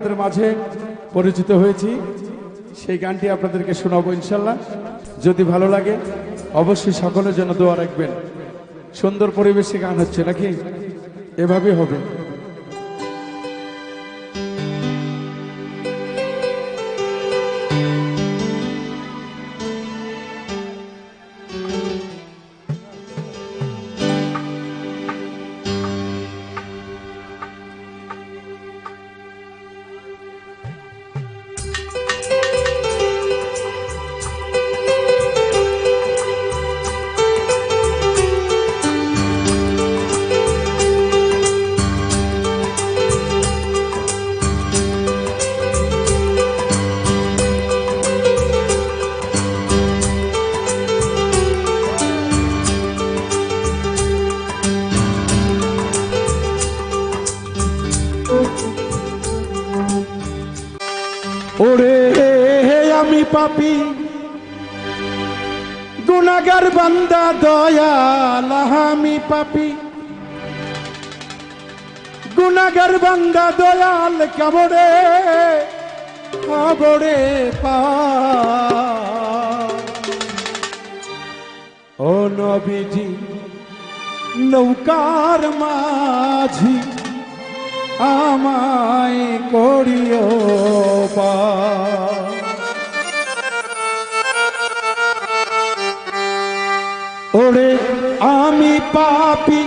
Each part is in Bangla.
আপনাদের মাঝে পরিচিত হয়েছি। সেই গানটি আপনাদেরকে শোনাবো ইনশাল্লাহ। যদি ভালো লাগে, অবশ্যই সকলের জন্য দোয়া রাখবেন। সুন্দর পরিবেশে গান হচ্ছে নাকি? এভাবে হবে। ওরে আমি পাপি। গুনাগার বান্দা, দয়াল, আমি পাপি। গুনাগার বান্দা, দয়াল কাবড়ে কাবড়ে পা ও নবীজি, নৌকার মাঝি আমায় করিও পার। ওরে আমি পাপি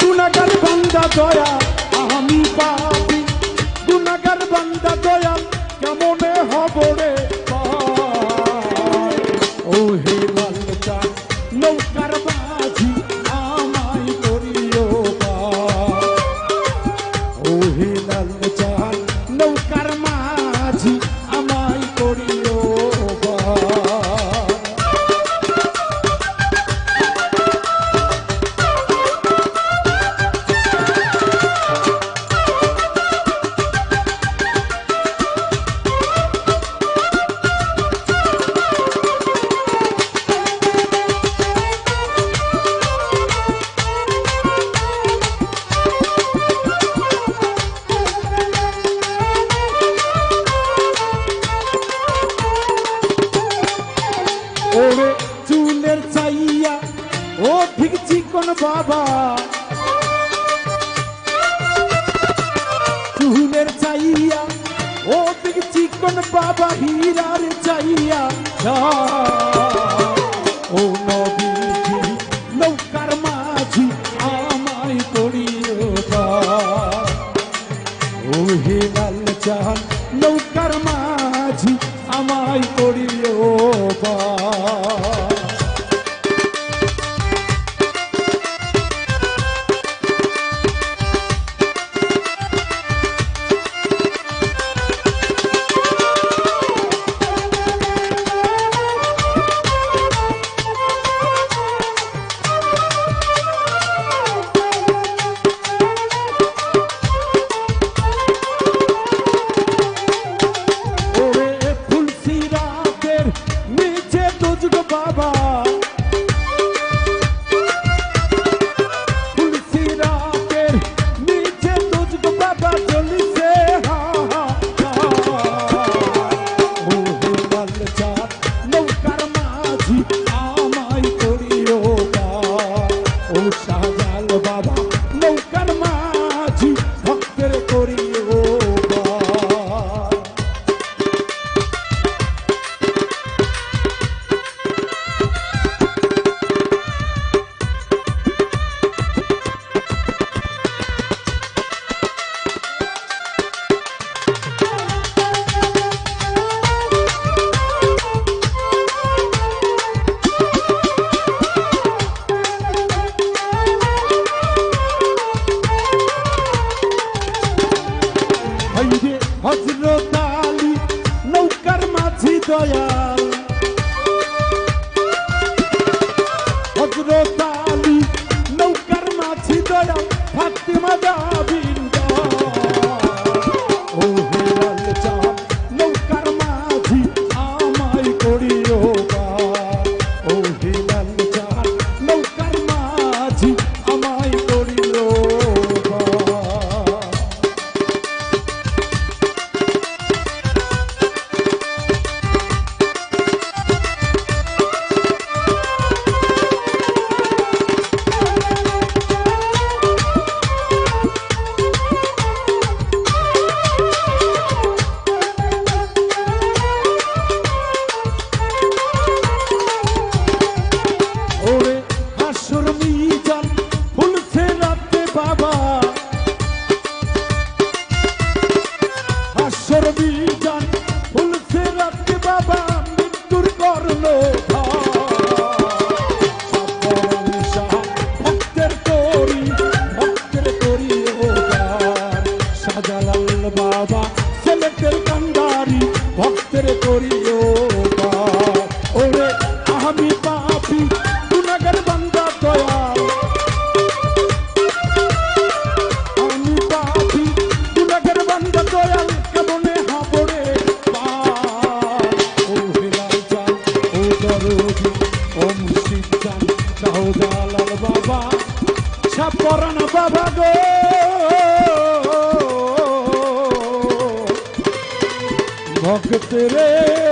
গুনাগার বান্দা দয়া, আমি পাপি গুনাগার বান্দা দয়া, কেমনে হব রে মাঝি বাবা চুলের চাইয়া, ও ঠিক চিকন বাবা, হীরার চাইয়া ও নবীজি, নৌকার মাঝি আমায় করিও। ও হে লাল চান, নৌকার মাঝি আমায় করিও পার। Mm-hmm. হজরত আলী নৌকার মাঝি দয়াল ফাতিমা যাবিন ভক্ত রে